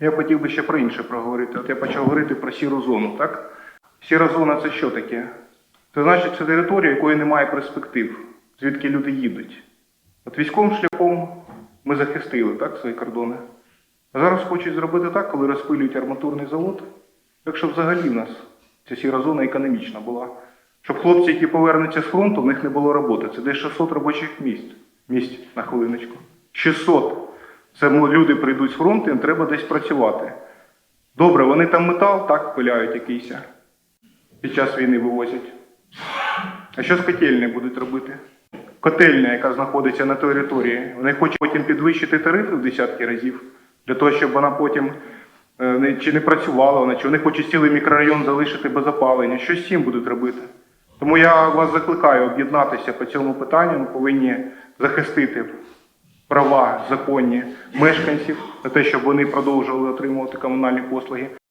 Я хотів би ще про інше проговорити. От я почав говорити про сіру зону, так? Сіра зона це що таке? Це значить, це територія, якої немає перспектив, звідки люди їдуть. От військовим шляхом ми захистили так, свої кордони. А зараз хочуть зробити так, коли розпилюють арматурний завод, так щоб взагалі в нас ця сіра зона економічна була. Щоб хлопці, які повернуться з фронту, в них не було роботи. Це десь 600 робочих місць. Місць на хвилиночку. 600. Це люди прийдуть з фронту, їм треба десь працювати. Добре, вони там метал так пиляють якийсь. Під час війни вивозять. А що з котельнею будуть робити? Котельня, яка знаходиться на території, вони хочуть потім підвищити тарифи в десятки разів, для того, щоб вона потім е, чи не працювала вона, чи вони хочуть цілий мікрорайон залишити без опалення. Що з цим будуть робити? Тому я вас закликаю об'єднатися по цьому питанню. Ми повинні захистити права законні мешканців на те, щоб вони продовжували отримувати комунальні послуги.